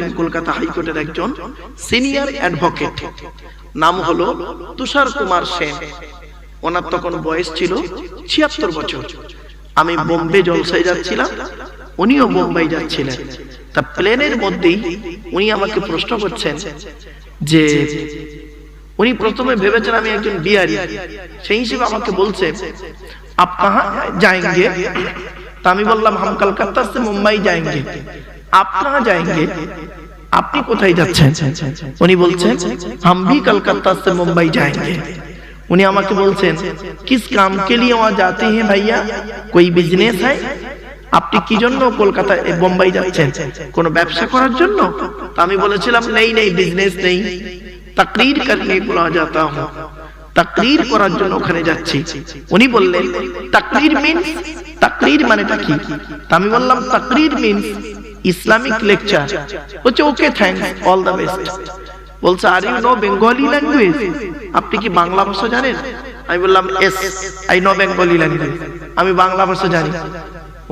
ছিলেন কলকাতা হাইকোর্টের একজন সিনিয়র অ্যাডভোকেট। নাম হলো তুষার কুমার সেন। ওনার তখন বয়স ছিল ছিয়াত্তর বছর। আমি বোম্বে জলসায় যাচ্ছিলাম, উনিও বোম্বাই যাচ্ছিলেন। তা প্লেনের মধ্যেই উনি আমাকে প্রশ্ন করছেন যে, উনি প্রথমে ভেবেছেন আমি একজন বিহারি। সেই হিসেবে আমাকে বলছে, আপ কাহা যাएंगे তা আমি বললাম, হাম কলকাতা সে মুম্বাই যাएंगे আপনারা যায়গে আপনি কোথায় যাচ্ছেন? উনি বলছেন আমি কলকাতা সে মুম্বাই যায়গে উনি আমাকে বলছেন, কিস কাম কে লিয়ে ওয়া যাতে হ্যাঁ ভাইয়া? কই বিজনেস হ্যায়? আপনি কি জন্য কলকাতা বোম্বাই যাচ্ছেন? কোন ব্যবসা করার জন্য? আমি বলেছিলাম, নেই নেই বিজনেস নেই। তাকরির করতে বলা যাতা হুম তাকরির করার জন্য ওখানে যাচ্ছি। উনি বললেন, তাকরির মিন তাকরির মানেটা কি? আমি বললাম, তাকরির মিন ইসলামিক লেকচার। বলছে, okay thanks all the best বলছে are you know Bengali language আপনি কি বাংলা ভাষা জানেন? আমি বললাম yes I know Bengali language আমি বাংলা ভাষা জানি।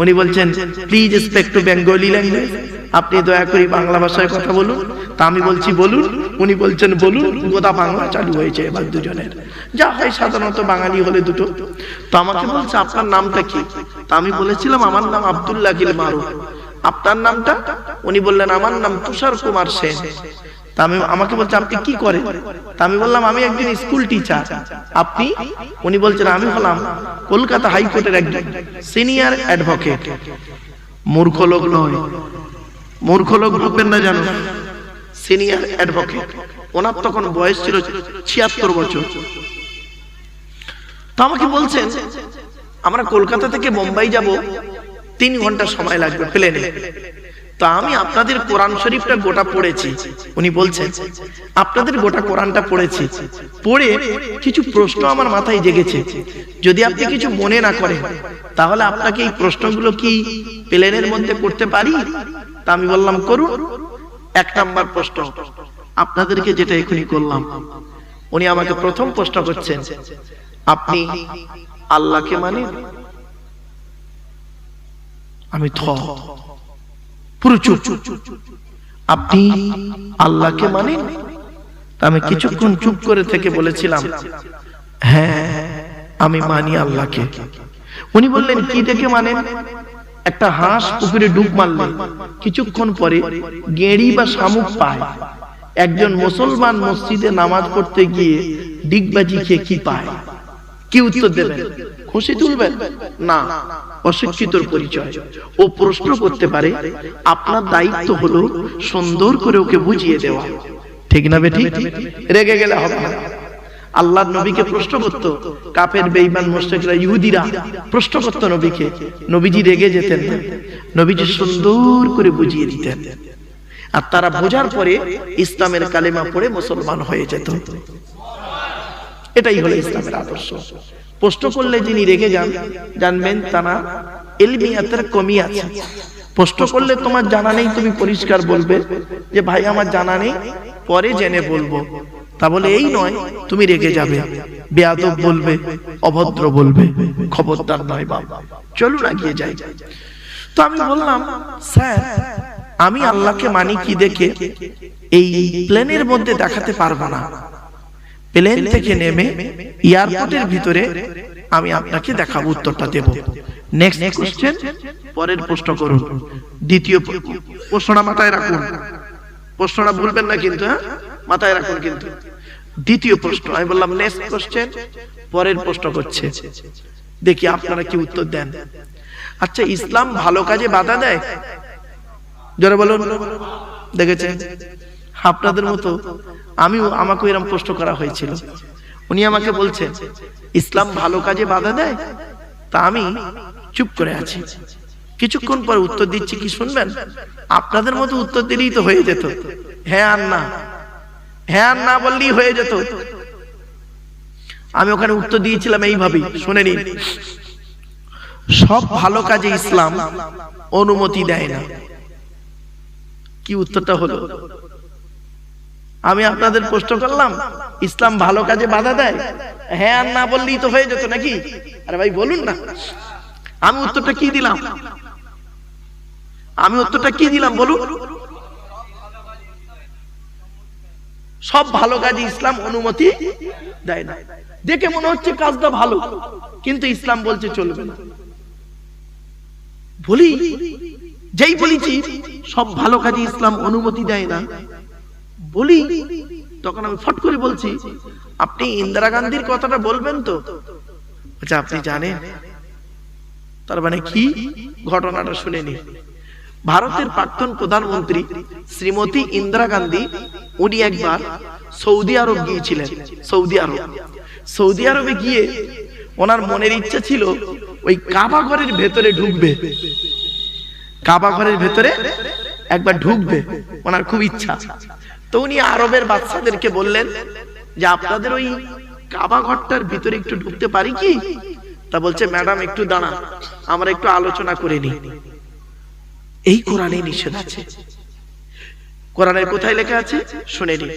উনি বলছেন please speak to Bengali language আপনি দয়া করে বাংলা ভাষায় কথা বলুন। তা আমি বলছি, বলুন। উনি বলছেন, বলুন গোদা বাংলা চালু হয়েছে এবার দুজনের। যা হয় সাধারণত বাঙালি হলে দুটো। তো আমাকে বলছে, আপনার নামটা কি? তা আমি বলেছিলাম, আমার নাম আব্দুল্লাহ গিল মারুফ। আপনার নামটা? উনি বললেন, আমার নাম তুষার কুমার সেন। আমি আমাকে বলছে, আপনি কি করেন? আমি বললাম, আমি একজন স্কুল টিচার। আপনি? উনি বলছেন, আমি হলাম কলকাতা হাইকোর্টের একজন সিনিয়র অ্যাডভোকেট। মূর্খ লোক নয়। মূর্খ লোক বুঝবেন না জানো? Senior advocate. ওনার তখন বয়স ছিল ছিয়াত্তর বছর। তো আমাকে বলছেন, আমরা কলকাতা থেকে বোম্বাই যাব। তিন ঘণ্টা সময় লাগবে প্লেনে তো আমি আপনাদের কোরআন শরীফটা গোটা পড়েছি। উনি বলছেন আপনাদের গোটা কোরআনটা পড়েছি। পড়ে কিছু প্রশ্ন আমার মাথায় জেগেছে। যদি আপনি কিছু মনে না করেন তাহলে আপনাকে এই প্রশ্নগুলো কি প্লেনের মধ্যে করতে পারি? তা আমি বললাম করুন। এক নাম্বার প্রশ্ন আপনাদেরকে যেটা এখনই করলাম। উনি আমাকে প্রথম প্রশ্ন করছেন আপনি আল্লাহকে মানেন? আমি থ। আপনি আল্লাহকে মানেন? আমি কিছুক্ষণ চুপ করে থেকে বলেছিলাম হ্যাঁ আমি মানি আল্লাহকে। উনি বললেন কি দেখে মানেন? একটা হাঁস পুকুরে ডুব মারলে কিছুক্ষণ পরে গেঁড়ি বা শামুক পায়। একজন মুসলমান মসজিদে নামাজ পড়তে গিয়ে ডিগবাজি খেয়ে কি পায়? কি উত্তর দেবেন? খুশি তুলবেন? না, অশিক্ষিতর পরিচয়। ও প্রশ্ন করতে পারে, আপনার দায়িত্ব হলো সুন্দর করে ওকে বুঝিয়ে দেওয়া। ঠিক না বেটি রেগে গেলে হবে না। আল্লাহর নবীকে প্রশ্ন করত, কাফের, বেঈমান, মুশরিকরা, ইহুদিরা, প্রশ্ন করত নবীকে, নবীজি রেগে যেতেন না নবীজি সুন্দর করে বুঝিয়ে দিতেন। আর তারা বোঝার পরে ইসলামের কালেমা পড়ে মুসলমান হয়ে যেত। এটাই হলো ইসলামের আদর্শ। প্রশ্ন করলে যিনি রেগে যান, জানবেন তারা এলমিয়াতের কমি আছে। প্রশ্ন করলে তোমার জানা নেই, তুমি পরিষ্কার বলবে যে, ভাই, আমার জানা নেই, পরে জেনে বলব। তা বলে, এই নয়, তুমি রেগে যাবে, বেয়াদব বলবে, অভদ্র বলবে, খবরদার নয় বাবা চলুন গিয়ে যাই। তো আমি বললাম, স্যার, আমি আল্লাহকে মানি কি দেখে এই প্লেনের মধ্যে দেখাতে পারব না। প্লেন থেকে নেমে এয়ারপোর্টের ভিতরে আমি আপনাকে দেখাবো উত্তরটা দেব। নেক্সট কোশ্চেন পরের প্রশ্ন করুন। দ্বিতীয় প্রশ্নটা মাথায় রাখুন। প্রশ্নটা ভুলবেন না কিন্তু হ্যাঁ? মাথায় রাখুন কিন্তু। দ্বিতীয় প্রশ্ন আমি বললাম নেক্সট কোশ্চেন পরের প্রশ্ন করছে। দেখি আপনারা কি উত্তর দেন। আচ্ছা ইসলাম ভালো কাজে বাধা দেয়? জোরে বলুন। দেখেছেন? আপনাদের মতো আমিও আমাকে এরকম প্রশ্ন করা হয়েছিল। উনি আমাকে বলছেন ইসলাম ভালো কাজে বাধা দেয়? তা আমি চুপ করে আছি। কিছুক্ষণ পর উত্তর দিচ্ছি কি শুনবেন? আপনাদের মতো উত্তর দিলেই তো হয়ে যেত। হ্যাঁ আর না। হ্যাঁ আর না বললেই হয়ে যেত। আমি ওখানে উত্তর দিয়েছিলাম এইভাবেই শুনে নিন। সব ভালো কাজে ইসলাম অনুমতি দেয় না। কি উত্তরটা হলো? আমি আপনাদের প্রশ্ন করলাম, ইসলাম ভালো কাজে বাধা দেয়? হ্যাঁ না বললেই তো হয়ে যেত নাকি? আরে ভাই, বলুন না। আমি উত্তরটা কি দিলাম? আমি উত্তরটা কি দিলাম, বলুন। সব ভালো কাজে ইসলাম অনুমতি দেয় না। দেখে মনে হচ্ছে কাজটা ভালো, কিন্তু ইসলাম বলছে চলবে না। বলি, যেই বলেছি, সব ভালো কাজে ইসলাম অনুমতি দেয় না। বলি? তখন আমি ফট করে বলছি, আপনি ইন্দিরা গান্ধীর কথাটা বলবেন তো? আচ্ছা আপনি জানেন? তার মানে কি? ঘটনাটা শুনে নিন ভারতের প্রাক্তন প্রধানমন্ত্রী শ্রীমতী ইন্দিরা গান্ধী, উনি একবার সৌদি আরব গিয়েছিলেন, সৌদি আরব। সৌদি আরবে গিয়ে ওনার মনের ইচ্ছা ছিল, ওই কাবা ঘরের ভেতরে ঢুকবে। কাবা ঘরের ভেতরে একবার ঢুকবে, ওনার খুব ইচ্ছা। তো উনি আরবের বাচ্চাদেরকে বললেন যে, আপনাদের ওই কাবা ঘরটার ভিতরে একটু ঢুকতে পারি কি? তা বলছে, ম্যাডাম, একটু দাঁড়ান, আমরা একটু আলোচনা করে নিই। এই কোরআনে নিষেধ আছে। কোরআনের কোথায় লেখা আছে? শুনে নিন।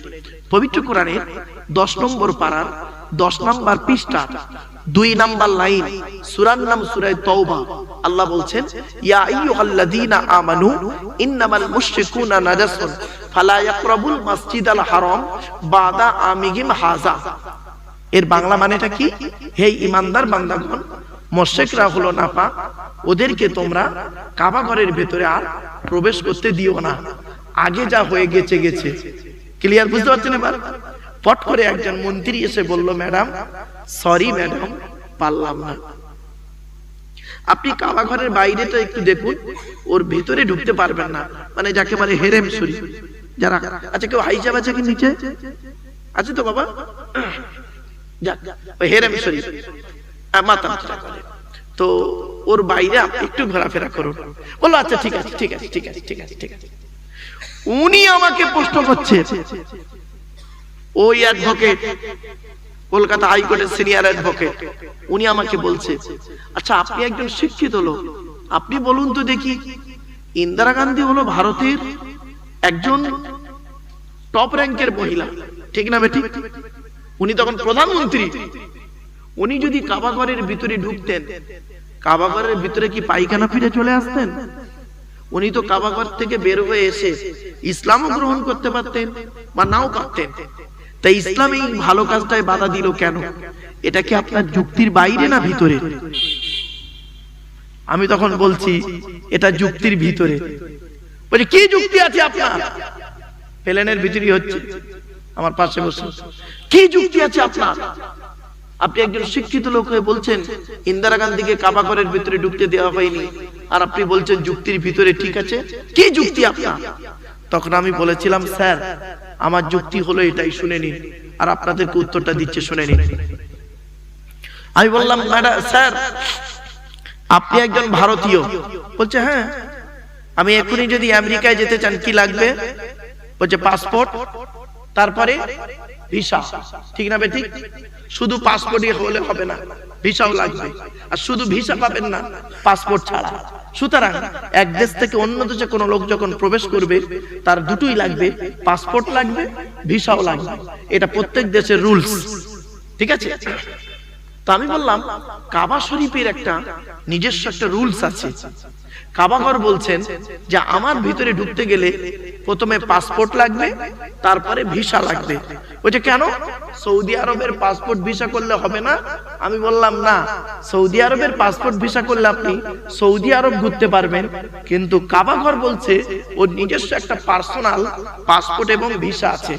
পবিত্র কোরআনের দশ নম্বর পাড়ার দশ নম্বর পৃষ্ঠা দুই নাম্বার লাইন, সুরার নাম সুরায় তওবা। আল্লাহ বলছেন, ইয়া আইয়ুহাল্লাযীনা আমানু, ইন্নামাল মুশরিকুনা নাজাসুন, ফালা ইয়াকরাবুল মাসজিদাল হারাম বাদা আমিহিম হাযা এর বাংলা মানেটা কি? হে ইমানদার বান্দাগণ, মোশেকরা হলো নাপাক ওদেরকে তোমরা কাবা ঘরের ভেতরে আর প্রবেশ করতে দিও না। আগে যা হয়ে গেছে গেছে। ক্লিয়ার বুঝতে পারছেন এবার? পট করে একজন মন্ত্রী এসে বলল, ম্যাডাম সরি ম্যাডাম পারলাম না। আপনি কাবা ঘরের বাইরেটা একটু দেখুন ওর ভিতরে ঢুকতে পারবেন না। মানে যাকে বলে হেরেম শরীফ। যারা আচ্ছা কেউ হাইজাব আছে কি নিচে? আছে তো বাবা? যাক হেরেম আহ, মাথা তো ওর বাইরে আপনি একটু ঘোরাফেরা করুন। বলল আচ্ছা ঠিক আছে ঠিক আছে ঠিক আছে ঠিক আছে ঠিক আছে। উনি আমাকে প্রশ্ন করছে। ওই অ্যাডভোকেট কলকাতা হাইকোর্টের সিনিয়র অ্যাডভোকেট, উনি আমাকে বলছে আচ্ছা আপনি একজন শিক্ষিত লোক, আপনি বলুন তো দেখি, ইন্দিরা গান্ধী হলো ভারতের একজন টপ র্যাঙ্কের মহিলা, ঠিক না বেঠিক উনি তখন প্রধানমন্ত্রী। উনি যদি কাবাগরের ভিতরে ঢুকতেন, কাবাগরের ভিতরে কি পায়খানা ফিরে চলে আসতেন? উনি তো কাবাগর থেকে বের হয়ে এসে ইসলামও গ্রহণ করতে পারতেন বা নাও পারতেন তাই ইসলাম এই ভালো কাজটায় বাধা দিল কেন? এটা কি আপনার যুক্তির বাইরে না ভিতরে? আমি তখন বলছি, এটা যুক্তির ভিতরে। বলছি, কি যুক্তি আছে আপনার? প্লেনের ভিতরে হচ্ছে। আমার পাশে বসে। কি যুক্তি আছে আপনার? আপনি একজন শিক্ষিত লোক হয়ে বলছেন, ইন্দিরা গান্ধীকে কাবাগরের ভিতরে ঢুকতে দেওয়া হয়নি। আর আপনি বলছেন, যুক্তির ভিতরে ঠিক আছে। কি যুক্তি আপনার? তখন আমি বলেছিলাম, স্যার আমার যুক্তি হলো এটাই শুনে নিন আর আপনাদেরকে উত্তরটা দিচ্ছে শুনে নিন আমি বললাম, ম্যাডাম, স্যার, আপনি একজন ভারতীয়। বলছে হ্যাঁ আমি এখনই যদি আমেরিকায় যেতে চান, কি লাগবে? বলছে, পাসপোর্ট, তারপরে ভিসা। ঠিক না বেঠিক? শুধু পাসপোর্টই হলে হবে না, ভিসাও লাগবে। আর শুধু ভিসা পাবেন না, পাসপোর্ট ছাড়া। সুতরাং এক দেশ থেকে অন্য দেশে কোনো লোক যখন প্রবেশ করবে, তার দুটোই লাগবে পাসপোর্ট লাগবে ভিসাও লাগবে। এটা প্রত্যেক দেশের রুলস ঠিক আছে? তো আমি বললাম, কাবা শরীফের একটা নিজস্ব একটা রুলস আছে। কাবাগর বলছেন যে আমার ভিতরে ঢুকতে গেলে প্রথমে পাসপোর্ট লাগবে, তারপরে ভিসা লাগবে। বলছে কেন? সৌদি আরবের পাসপোর্ট ভিসা করলে হবে না? আমি বললাম, না, সৌদি আরবের পাসপোর্ট ভিসা করলে আপনি সৌদি আরব ঘুরতে পারবেন। কিন্তু কাবাঘর বলছে, ওর নিজস্ব একটা পার্সোনাল পাসপোর্ট এবং ভিসা আছে।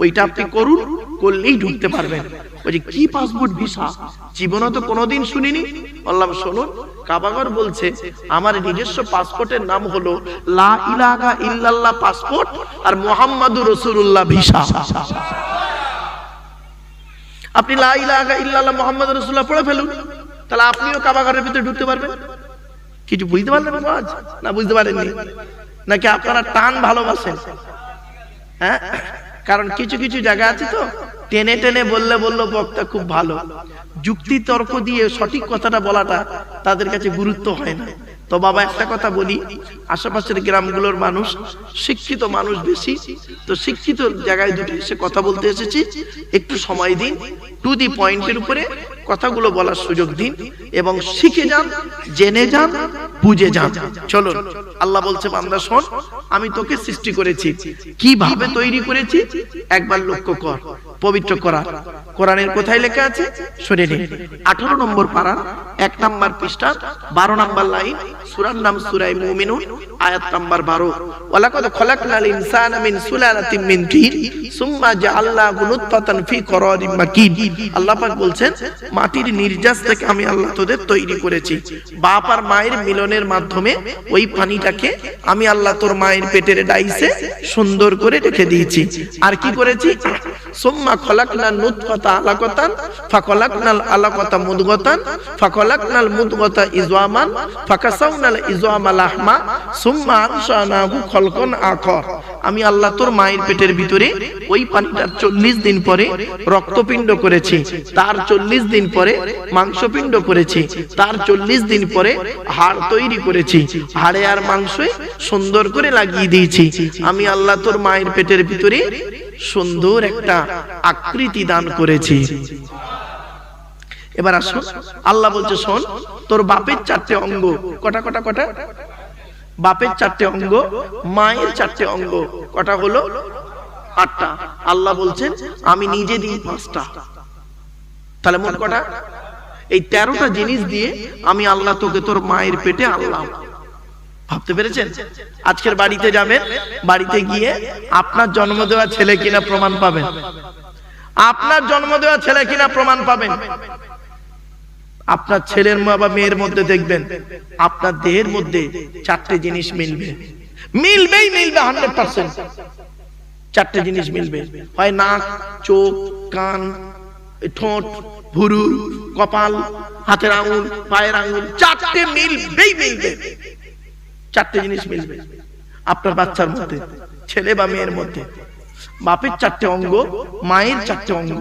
ওইটা আপনি করুন, করলেই ঢুকতে পারবেন। বলছি কি পাসপোর্ট ভিসা? জীবনে তো কোনোদিন শুনিনি। বললাম, শুনুন, কাবাগর বলছে, আমার নিজস্ব পাসপোর্টের নাম হলো লা ইলাহা ইল্লাল্লাহ পাসপোর্ট আর মোহাম্মদুর রাসূলুল্লাহ ভিসা। আপনি লা ইলাহা ইল্লাল্লাহ মোহাম্মদুর রাসূলুল্লাহ পড়ে ফেলুন। তাহলে আপনিও কাবাগরের ভিতরে ঢুকতে পারবেন। কিছু বুঝতে পারলেন আজ না, বুঝতে পারেননি। নাকি আপনারা টান ভালোবাসেন? হ্যাঁ? কারণ কিছু কিছু জায়গা আছে তো। টেনে টেনে বললে বলল, বক্তা খুব ভালো। যুক্তি তর্ক দিয়ে সঠিক কথাটা বলাটা তাদের কাছে গুরুত্ব হয় না। তো বাবা, একটা কথা বলি। আশেপাশের গ্রামগুলোর মানুষ শিক্ষিত মানুষ বেশি। তো শিক্ষিত জায়গায় দুটো এসে কথা বলতে এসেছি। একটু সময় দিন, টু দি পয়েন্টের উপরে কথাগুলো বলার সুযোগ দিন এবং শিখে যান, জেনে যান, বুঝে যান। চলো আল্লাহ বলছে, বান্দা, শোন, আমি তোকে সৃষ্টি করেছি। কীভাবে তৈরি করেছি? একবার লক্ষ্য কর, পবিত্র করা। কোরআনের কোথায় লেখা আছে? শুনে নিন। আঠারো নম্বর পারা, এক নাম্বার পৃষ্ঠা, বারো নাম্বার লাইন, সুরার নাম সুরাই মুমিনুন, আয়াত নাম্বার বারো। ওয়ালাকাদ খলাকনাল ইনসানা মিন সুলালাতিন মিন তিন, সুম্মা জাআলনাহু নুতফাতান ফি করারিম মাকিন। আল্লাহ পাক বলছেন, মাটির নির্যাস থেকে আমি আল্লাহ তোদের তৈরি করেছি। বাপ আর মায়ের মিলনের মাধ্যমে ওই পানিটাকে আমি আল্লাহ তোর মায়ের পেটের ডাইসে সুন্দর করে রেখে দিয়েছি। আর কি করেছি? সুম্মা খলাকনা নুতফাতা আলাকাতান, ফাখলাকনাল আলাকাতা মুদগাতান, ফাখলাকনাল মুদগাতা ইজওয়ামান, ফাকাসাউনাল ইজওয়ামা লাহমা, সুম্মা আনশানাহু খলকন আখর। আমি আল্লাহ তোর মায়ের পেটের ভিতরে ওই পানিটার চল্লিশ দিন পরে রক্তপিণ্ড করেছি, তার চল্লিশ দিন পরে মাংসপিণ্ড করেছি, তার চল্লিশ দিন পরে হাড় তৈরি করেছি, হাড়ে আর মাংসে সুন্দর করে লাগিয়ে দিয়েছি। আমি আল্লাহ তোর মায়ের পেটের ভিতরে সুন্দর একটা আকৃতি দান করেছি। এবার আসুন আল্লাহ বলছে, শোন, তোর বাপের চারটে অঙ্গ। কটা কটা কটা? বাপের চারটে অঙ্গ, মায়ের চারটে অঙ্গ। কটা হলো? আটটা। আল্লাহ বলছেন, আমি নিজে দিই পাঁচটা। তাহলে মোট কটা? এই তেরোটা জিনিস দিয়ে আমি আল্লাহ তোকে তোর মায়ের পেটে আল্লাহ ভাবতে পেরেছেন? আজকের বাড়িতে যাবেন, বাড়িতে গিয়ে আপনার জন্ম দেওয়া ছেলে কিনা প্রমাণ পাবেন। আপনার জন্ম দেওয়া ছেলে কিনা প্রমাণ পাবেন। আপনার ছেলের মা বা মেয়ের মধ্যে দেখবেন, আপনার দেহের মধ্যে চারটে জিনিস মিলবে। মিলবেই মিলবে হান্ড্রেড পার্সেন্ট চারটে জিনিস মিলবে। হয় নাক, চোখ, কান, ঠোঁট, ভুরু, কপাল, হাতের আঙুল, পায়ের আঙুল, চারটে মিলবেই মিলবে। চারটে জিনিস মিলবে। আপনার বাচ্চার মধ্যে, ছেলে বা মেয়ের মধ্যে। বাপের চারটে অঙ্গ, মায়ের চারটে অঙ্গ।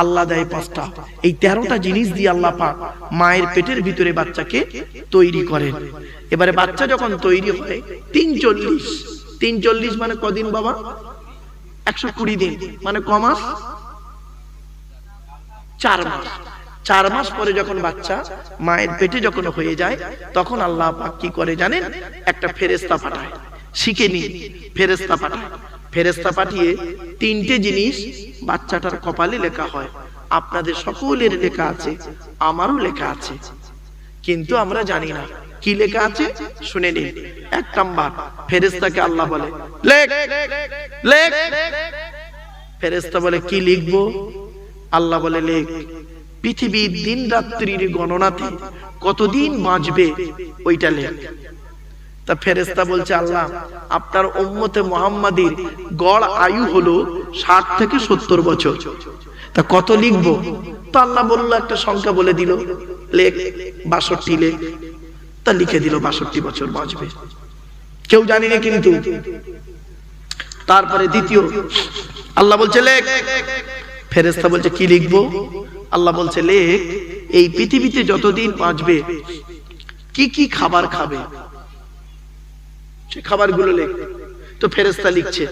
আল্লাহ দেয় পাঁচটা। এই তেরোটা জিনিস দিয়ে আল্লাহ পাক মায়ের পেটের ভিতরে বাচ্চাকে তৈরি করেন। এবারে বাচ্চা যখন তৈরি হয় তিন চল্লিশ তিন চল্লিশ মানে কদিন বাবা? একশো কুড়ি দিন। মানে কমাস চার মাস। চার মাস পরে যখন বাচ্চা, মায়ের পেটে যখন হয়ে যায়, তখন আল্লাহ পাক কি করে জানেন? একটা ফেরেস্তা পাঠায়। শিখে নি ফেরেস্তা পাঠায়। ফেরেস্তা পাঠিয়ে তিনটে জিনিস বাচ্চাটার কপালে লেখা হয়। আপনাদের সকলের লেখা আছে, আমারও লেখা আছে। কিন্তু আমরা জানি না, কি লেখা আছে? শুনে নিন। এক নাম্বার ফেরেস্তাকে আল্লাহ বলে, লেখ লেখ। ফেরেস্তা বলে, কি লিখব? আল্লাহ বলে, লেখ। পৃথিবীর দিন রাত্রির গণনাতে কতদিন বাঁচবে ওইটা লেখ। তা ফেরেস্তা বলছে, আল্লাহ, আপনার উম্মতে মোহাম্মদীর গড় আয়ু হলো ষাট থেকে সত্তর বছর। তা কত লিখব? তো আল্লাহ বলল, একটা সংখ্যা বলে দিল। লেখ, বাষট্টি লেখ। তা লিখে দিল, বাষট্টি বছর বাঁচবে। কেউ জানি না কিন্তু। তারপরে দ্বিতীয়, আল্লাহ বলছে, লেখ। ফেরেস্তা বলছে, কি লিখব? আল্লাহ বলছে, লেখ, এই পৃথিবীতে যতদিন বাঁচবে, কি কি খাবার খাবে? সে খাবারগুলো লেখ। তো ফেরেস্তা লিখছে,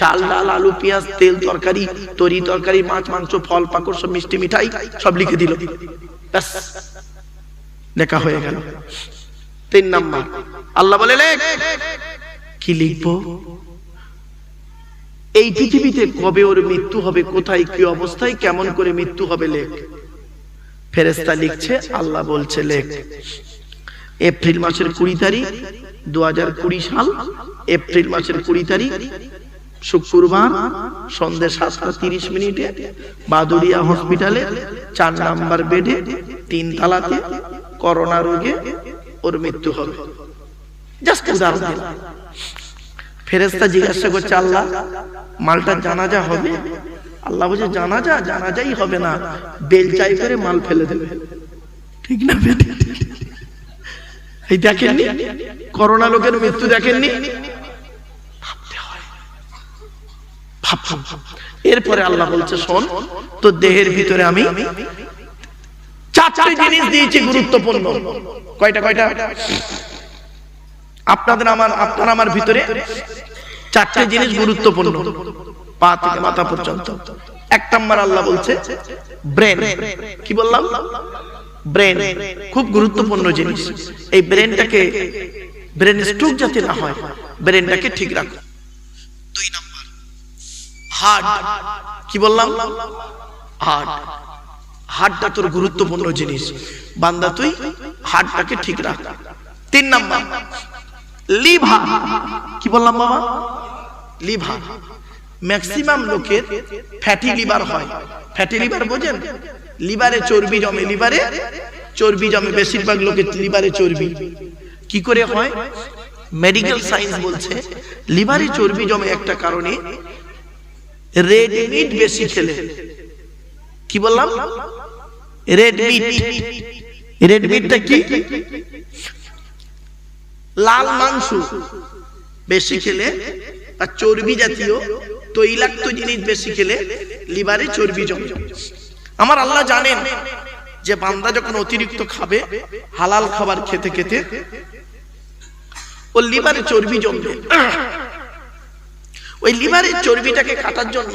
চাল, ডাল, আলু, পেঁয়াজ, তেল, তরকারি, তরি তরকারি, মাছ, মাংস, ফল, পাকড়, সব মিষ্টি, মিঠাই, সব লিখে দিল। ব্যাস, লেখা হয়ে গেল। তিন নাম্বার, আল্লাহ বলে, লেখ, কি লিখব? এই পৃথিবীতে কবে ওর মৃত্যু হবে, কোথায়, কি অবস্থায়, কেমন করে মৃত্যু হবে লেখ। ফেরেস্তা লিখছে, আল্লাহ বলছে, লেখ। এপ্রিল মাসের কুড়ি তারিখ দু হাজার কুড়ি সাল, এপ্রিল মাসের কুড়ি তারিখ, শুক্রবার, সন্ধ্যে সাতটা তিরিশ মিনিটে বাদুরিয়া হসপিটালে, চার নাম্বার বেডে, তিন তালাতে, করোনা রোগে ওর মৃত্যু হবে। জাস্ট উদাহরণ ফেরেস্তা জিজ্ঞাসা করছে আল্লাহ মালটা জানাজা হবে? আল্লাহ বলছে জানাজা জানাজাই হবে না। বেলচাই করে মাল ফেলে দেবে। ঠিক না এই দেখেননি? করোনা লোকের মৃত্যু দেখেননি। এরপরে আল্লাহ বলছে শোন তো দেহের ভিতরে আমি চারটে জিনিস দিয়েছি গুরুত্বপূর্ণ। কয়টা কয়টা? আপনাদের আমার আপনার আমার ভিতরে চারটে জিনিস গুরুত্বপূর্ণ। পা থেকে মাথা পর্যন্ত। এক নম্বর আল্লাহ বলছে, ব্রেন। কি বললাম? ব্রেন। খুব গুরুত্বপূর্ণ জিনিস। এই ব্রেনটাকে, ব্রেন স্ট্রোক যাতে না হয়, ব্রেনটাকে ঠিক রাখো। দুই নম্বর, হার্ট। কি বললাম? হার্ট। হার্টটা তোর গুরুত্বপূর্ণ জিনিস। বান্দা তুই হার্টটাকে ঠিক রাখ। তিন নাম্বার লিভার কি বললাম বাবা? লিভার ম্যাক্সিমাম লোকের ফ্যাটি লিভার হয়। ফ্যাটি লিভার বোঝেন? লিভারে চর্বি জমে। লিভারে চর্বি জমে। বেশিরভাগ লোকের লিভারে চর্বি। কি করে হয়? মেডিকেল সায়েন্স বলছে লিভারে চর্বি জমে একটা কারণে রেড মিট বেশি খেলে। কি বললাম? রেড মিট রেড মিটটা কি? লাল মাংস। বেশি খেলে আর চর্বি জাতীয় তৈলাক্ত জিনিস বেশি খেলে লিভারে চর্বি জমে। আমার আল্লাহ জানেন যে বান্দা যখন অতিরিক্ত খাবে, হালাল খাবার খেতে খেতে ও লিভারে চর্বি জমবে। ওই লিভারের চর্বিটাকে কাটার জন্য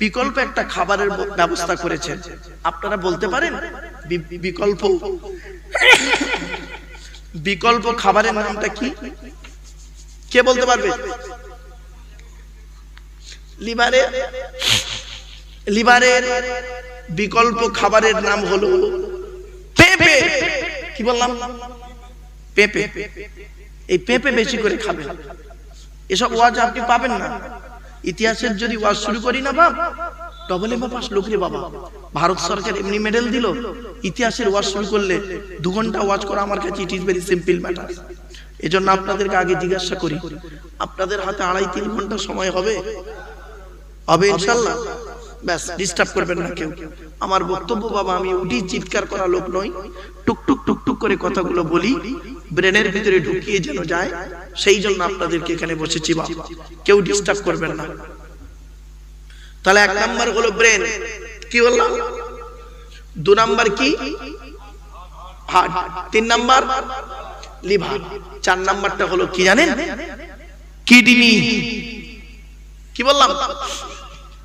বিকল্প একটা খাবারের ব্যবস্থা করেছেন। আপনারা বলতে পারেন বিকল্প? বিকল্প খাবারের নামটা কি? কে? বলতে পারবে? লিভারে লিভারের বিকল্প খাবারের নাম হলো পেঁপে। কি বললাম? পেঁপে। এই পেঁপে বেশি করে খাবেন। এসব ওয়াজ আপনি পাবেন না। ইতিহাসের যদি ওয়াজ শুরু করি না বাপ লোক রে বাবা। ভারত সরকার এমনি মেডেল দিল, ইতিহাসের শুরু করলে দু ঘণ্টা করা আমার কাছে ইট ইজ ভেরি আপনাদেরকে আগে জিজ্ঞাসা করি, আপনাদের হাতে আড়াই তিন ঘণ্টা সময় হবে? হবে ইনশাল্লাহ। ব্যাস ডিস্টার্ব করবেন না কেউ। আমার বক্তব্য বাবা, আমি উঠি চিৎকার করা লোক নই। টুকটুক টুক টুক টুক করে কথাগুলো বলি, ব্রেনের ভিতরে ঢুকিয়ে যেন যায়, সেই জন্য আপনাদেরকে এখানে বসেছি বাবা। কেউ ডিস্টার্ব করবেন না। তাহলে এক নাম্বার হলো ব্রেন কি বললাম? দু নাম্বার কি? হার্ট তিন নাম্বার? লিভার চার নাম্বারটা হলো কি জানেন? কিডনি কি বললাম?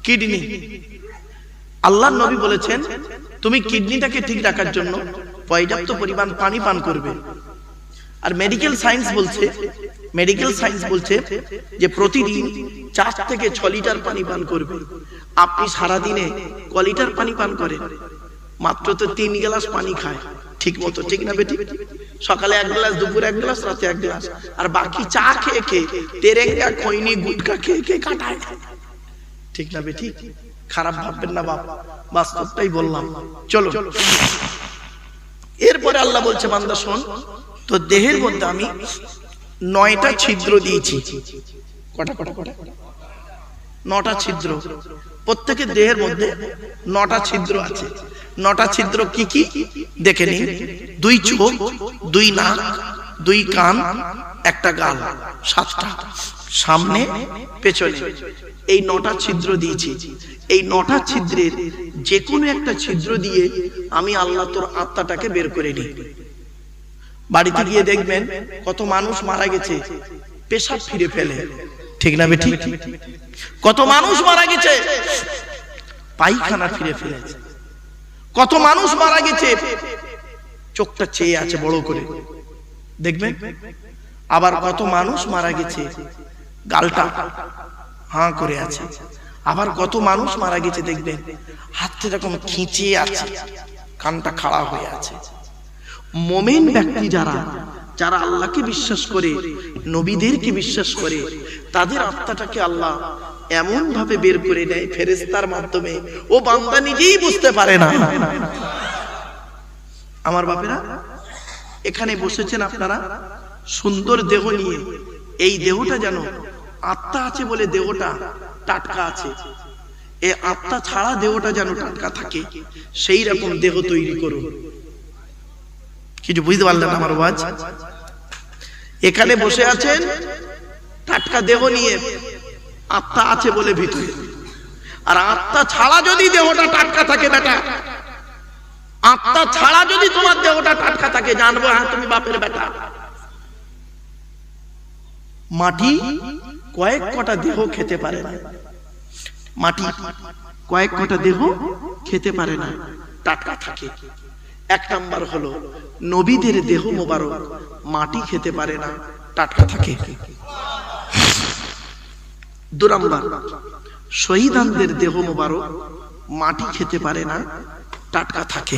কিডনি আল্লাহ নবী বলেছেন, তুমি কিডনিটাকে ঠিক রাখার জন্য পর্যাপ্ত পরিমাণ পানি পান করবে। আর মেডিকেল সায়েন্স বলছে মেডিকেল সায়েন্স বলছে যে প্রতিদিন চার থেকে ছ লিটার পানি পান করবে। আপনি সারা দিনে ক লিটার পানি পান করেন? মাত্র তো তিন গ্লাস পানি খায়। ঠিক মতো, ঠিক না বেটি? সকালে এক গ্লাস, দুপুরে এক গ্লাস, রাতে এক গ্লাস। আর বাকি চা খেয়ে খেয়ে তেরেঙ্গা, খৈনি, গুটকা খেয়ে খেয়ে কাটায়। ঠিক না বেটি? খারাপ ভাববেন না বাপ। বাস্তবটাই বললাম। চলো। এরপরে আল্লাহ বলছে, বান্দা শোন তো দেহের মধ্যে আমি নয়টা ছিদ্র দিয়েছি। কটা কটা কটা? নটা ছিদ্র। প্রত্যেকের দেহের মধ্যে নটা ছিদ্র আছে। নটা ছিদ্র কি কি? দেখে নিন। দুই চোখ, দুই নাক, দুই কান, একটা গাল, সাতটা। সামনে, পেছনে। এই নটা ছিদ্র দিয়েছি। এই নটা ছিদ্রের যে কোনো একটা ছিদ্র দিয়ে আমি আল্লাহ তোর আত্মাটাকে বের করে নিই। বাড়িতে গিয়ে দেখবেন কত মানুষ মারা গেছে, পেশাব ফিরে ফেলে। ঠিক না বেটি কত মানুষ মারা গেছে, পায়খানা ফিরে ফেলেছে। কত মানুষ মারা গেছে, চোখটা চেয়ে আছে বড় করে। দেখবেন? আবার কত মানুষ মারা গেছে, গালটা হাঁ করে আছে। আবার কত মানুষ মারা গেছে, দেখবেন? হাতটা এরকম খিঁচে আছে, কানটা খাড়া হয়ে আছে। মোমেন ব্যক্তি যারা যারা আল্লাহকে বিশ্বাস করে, নবীদেরকে বিশ্বাস করে, তাদের আত্মাটাকে আল্লাহ এমন ভাবে বের করে নেয় ফেরেস্তার মাধ্যমে। ও বান্দা নিজেই বুঝতে পারে না। আমার বাপেরা, এখানে বসেছেন আপনারা, সুন্দর দেহ নিয়ে। এই দেহটা যেন আত্মা আছে বলে দেহটা টাটকা আছে। এ আত্মা ছাড়া দেহটা যেন টাটকা থাকে, সেই রকম দেহ তৈরি করুন। কিছু বুঝতে পারলেন আমার ওয়াজ? এখানে বসে আছেন টাটকা দেহ নিয়ে। আত্মা আছে বলে ভিতরে। আর আত্মা ছাড়া যদি দেহটা টাটকা থাকে বেটা, আত্মা ছাড়া যদি তোমার দেহটা টাটকা থাকে, জানব হ্যাঁ তুমি বাপের বেটা। মাটি কয়েক কটা দেহ খেতে পারে না। মাটি কয়েক কটা দেহ খেতে পারে না। টাটকা থাকে। এক নাম্বার হলো, নবীদের দেহ মোবারক, মাটি খেতে পারে না, টাটকা থাকে। দু নাম্বার, শহীদানদের দেহ মোবারক, মাটি খেতে পারে না, টাটকা থাকে।